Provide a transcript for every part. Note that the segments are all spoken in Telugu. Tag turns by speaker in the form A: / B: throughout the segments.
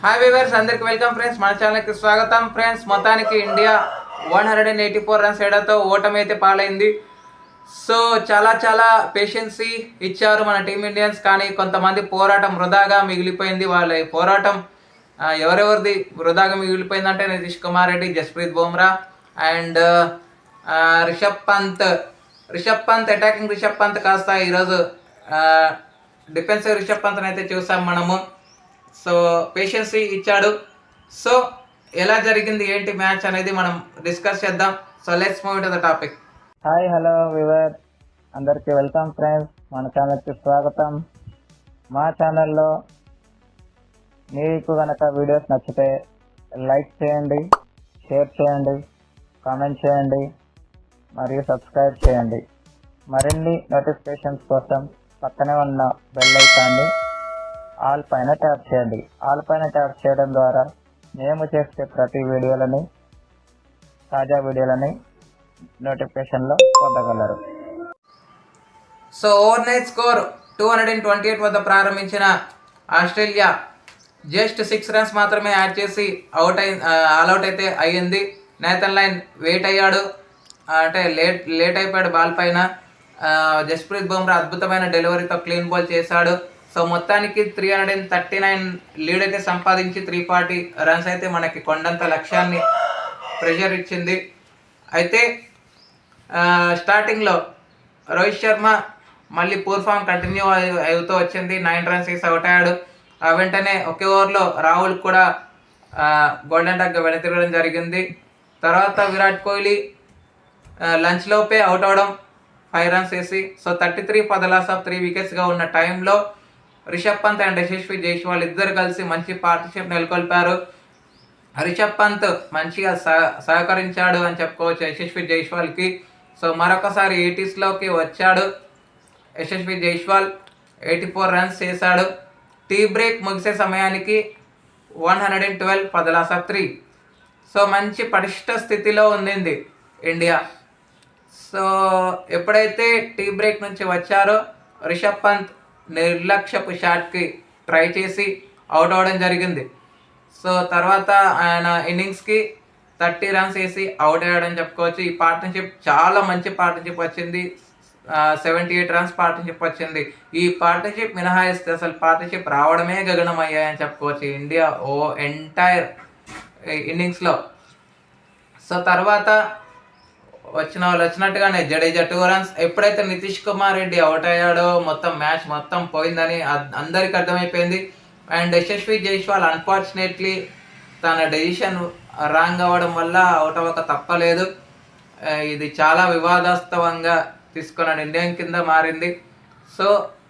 A: హాయ్ వివర్స్ అందరికి వెల్కమ్ ఫ్రెండ్స్ మన ఛానల్కి స్వాగతం ఫ్రెండ్స్ మొత్తానికి India one hundred and eighty four runs ఏడాతో ఓటమి అయితే పాలైంది. సో చాలా చాలా పేషెన్సీ ఇచ్చారు మన టీమిండియన్స్ కానీ కొంతమంది పోరాటం వృధాగా మిగిలిపోయింది. వాళ్ళ పోరాటం ఎవరెవరిది వృధాగా మిగిలిపోయిందంటే నితీష్ కుమార్ రెడ్డి జస్ప్రీత్ బుమ్రా అండ్ రిషబ్ పంత్. రిషబ్ పంత్ అటాకింగ్ రిషబ్ పంత్ కాస్త ఈరోజు డిఫెన్సివ్ రిషబ్ పంత్ అయితే చూసాం మనము. సో పేషెన్సీ ఇచ్చాడు. సో ఎలా జరిగింది ఏంటి మ్యాచ్ అనేది మనం డిస్కస్ చేద్దాం. So let's move to the topic
B: hi hello viewer అందరికీ వెల్కమ్ ఫ్రెండ్స్ మన ఛానల్కి స్వాగతం. మా ఛానల్లో మీకు కనుక వీడియోస్ నచ్చితే లైక్ చేయండి షేర్ చేయండి కామెంట్ చేయండి మరియు సబ్స్క్రైబ్ చేయండి. మరిన్ని నోటిఫికేషన్స్ కోసం పక్కనే ఉన్న బెల్ ఐకాన్ని ఆల్ పైన ట్యాప్ చేయండి. ఆల్ పైన ట్యాప్ చేయడం ద్వారా మేము చేసే ప్రతి వీడియోలని తాజా వీడియోలని నోటిఫికేషన్లో పొందగలరు.
A: So overnight score two hundred and twenty eight వద్ద ప్రారంభించిన ఆస్ట్రేలియా జస్ట్ సిక్స్ రన్స్ మాత్రమే యాడ్ చేసి అవుట్ అయి ఆల్అవుట్ అయితే అయ్యింది. నేతన్ లైన్ వెయిట్ అయ్యాడు. అంటే లేట్ లేట్ అయిపోయాడు బాల్ పైన. జస్ప్రీత్ బుమ్రా అద్భుతమైన డెలివరీతో క్లీన్ బాల్ చేశాడు. సో మొత్తానికి three hundred and thirty nine lead అయితే సంపాదించి త్రీ ఫార్టీ రన్స్ అయితే మనకి కొండంత లక్ష్యాన్ని ప్రెషర్ ఇచ్చింది. అయితే స్టార్టింగ్లో రోహిత్ శర్మ మళ్ళీ పూర్ ఫామ్ కంటిన్యూ అవుతూ వచ్చింది. నైన్ రన్స్ వేసి అవుట్ అయ్యాడు. ఆ వెంటనే ఒకే ఓవర్లో రాహుల్ కూడా గోల్డెన్ డక్ వెనతిరగడం జరిగింది. తర్వాత విరాట్ కోహ్లీ లంచ్ లోపే అవుట్ అవడం ఫైవ్ రన్స్ వేసి so thirty three for the loss of three వికెట్స్గా ఉన్న టైంలో రిషబ్ పంత్ అండ్ యశస్వి జైస్వాల్ ఇద్దరు కలిసి మంచి పార్ట్నర్షిప్ నెలకొల్పారు. రిషబ్ పంత్ మంచిగా సహ సహకరించాడు అని చెప్పుకోవచ్చు యశస్వి జైస్వాల్కి సో మరొకసారి ఎయిటీస్లోకి వచ్చాడు Yashasvi Jaiswal eighty four runs చేశాడు. టీ బ్రేక్ ముగిసే సమయానికి one hundred and twelve for the loss three. So మంచి పటిష్ట స్థితిలో ఉండింది ఇండియా. సో ఎప్పుడైతే టీ బ్రేక్ నుంచి వచ్చారో రిషబ్ పంత్ నిర్లక్ష్యపు షాట్కి ట్రై చేసి అవుట్ అవ్వడం జరిగింది. సో తర్వాత ఆయన ఇన్నింగ్స్కి థర్టీ రన్స్ వేసి అవుట్ అయ్యాడని చెప్పుకోవచ్చు. ఈ పార్ట్నర్షిప్ చాలా మంచి పార్ట్నర్షిప్ వచ్చింది. సెవెంటీ ఎయిట్ రన్స్ పార్ట్నర్షిప్ వచ్చింది. ఈ పార్ట్నర్షిప్ మినహాయిస్తే అసలు పార్ట్నర్షిప్ రావడమే గగనం అయ్యాయని చెప్పుకోవచ్చు ఇండియా ఓ ఎంటైర్ ఇన్నింగ్స్లో. సో తర్వాత వచ్చిన వాళ్ళు వచ్చినట్టుగానే జడేజా టూ రన్స్ ఎప్పుడైతే నితీష్ కుమార్ రెడ్డి అవుట్ అయ్యాడో మొత్తం మ్యాచ్ మొత్తం పోయిందని అందరికి అందరికీ అర్థమైపోయింది. అండ్ యశస్వి జైస్వాల్ అన్ఫార్చునేట్లీ తన డెసిషన్ రాంగ్ అవ్వడం వల్ల అవుట్ అవ్వక తప్పలేదు. ఇది చాలా వివాదాస్తవంగా తీసుకున్న నిర్ణయం కింద మారింది. So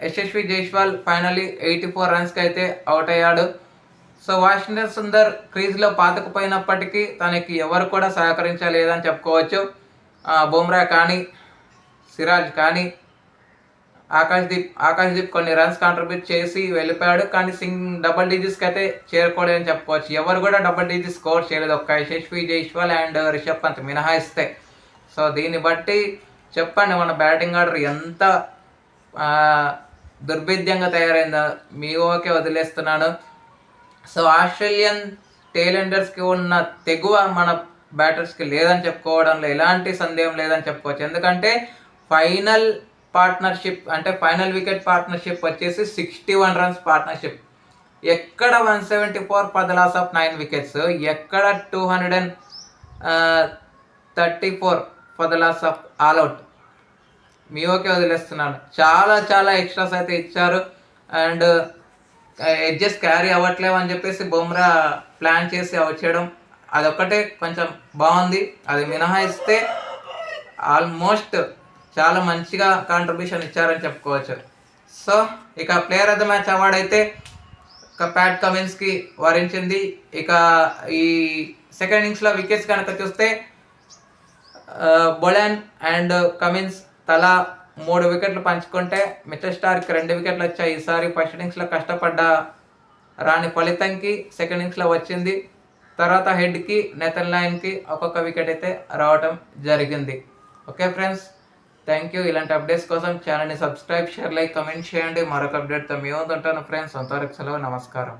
A: Yashasvi Jaiswal finally eighty four రన్స్కి అయితే అవుట్ అయ్యాడు. సో వాషింగ్టన్ సుందర్ క్రీజ్లో పాతకపోయినప్పటికీ తనకి ఎవరు కూడా సహకరించలేదని చెప్పుకోవచ్చు. బుమ్రా కానీ సిరాజ్ కానీ ఆకాశ్దీప్ ఆకాశ్దీప్ కొన్ని రన్స్ కాంట్రిబ్యూట్ చేసి వెళ్ళిపోయాడు. కానీ సింగ్ డబుల్ డిజిట్స్కి అయితే చేరుకోలేదని చెప్పుకోవచ్చు. ఎవరు కూడా డబుల్ డిజిట్ స్కోర్ చేయలేదు. ఒక్క యశస్వి జైష్వాల్ అండ్ రిషబ్ పంత్ మినహాయిస్తే. సో దీన్ని బట్టి చెప్పండి మన బ్యాటింగ్ ఆర్డర్ ఎంత ఆ, దుర్భేద్యంగా తయారైందో. మీ ఓకే వదిలేస్తున్నాను. సో ఆస్ట్రేలియన్ టేలెండర్స్కి ఉన్న తెగువ మన బ్యాటర్స్కి లేదని చెప్పుకోవడంలో ఎలాంటి సందేహం లేదని చెప్పుకోవచ్చు. ఎందుకంటే ఫైనల్ పార్ట్నర్షిప్ అంటే ఫైనల్ వికెట్ పార్ట్నర్షిప్ వచ్చేసి సిక్స్టీ వన్ రన్స్ పార్ట్నర్షిప్ ఎక్కడ one seventy four for the loss of nine wickets ఎక్కడ two hundred and thirty four for the loss of all out me okay వదిలేస్తున్నాను. చాలా చాలా ఎక్స్ట్రాస్ అయితే ఇచ్చారు. అండ్ uh, ఎడ్జెస్ క్యారీ అవ్వట్లేవు అని చెప్పేసి బొమ్రా ప్లాన్ చేసి అవుట్ చేయడం అదొక్కటే కొంచెం బాగుంది. అది మినహాయిస్తే ఆల్మోస్ట్ చాలా మంచిగా కాంట్రిబ్యూషన్ ఇచ్చారని చెప్పుకోవచ్చు. సో ఇక player of the match award అయితే ఇక ప్యాట్ కమిన్స్కి వరించింది. ఇక ఈ సెకండ్ ఇన్నింగ్స్లో వికెట్స్ కనుక చూస్తే బొలాన్ అండ్ కమిన్స్ తలా మూడు వికెట్లు పంచుకుంటే మిచెల్ స్టార్కి రెండు వికెట్లు వచ్చాయి. ఈసారి ఫస్ట్ ఇన్నింగ్స్లో కష్టపడ్డ రాని ఫలితంకి సెకండ్ ఇన్నింగ్స్లో వచ్చింది. తర్వాత హెడ్కి నెతన్ లైన్కి ఒక్కొక్క వికెట్ అయితే రావటం జరిగింది. Okay friends? Thank you. ఇలాంటి అప్డేట్స్ కోసం ఛానల్ని సబ్స్క్రైబ్ షేర్ లైక్ కమెంట్ చేయండి. మరొక అప్డేట్తో మేము ఉంటాను ఫ్రెండ్స్. అంతవరకు సెలవు. నమస్కారం.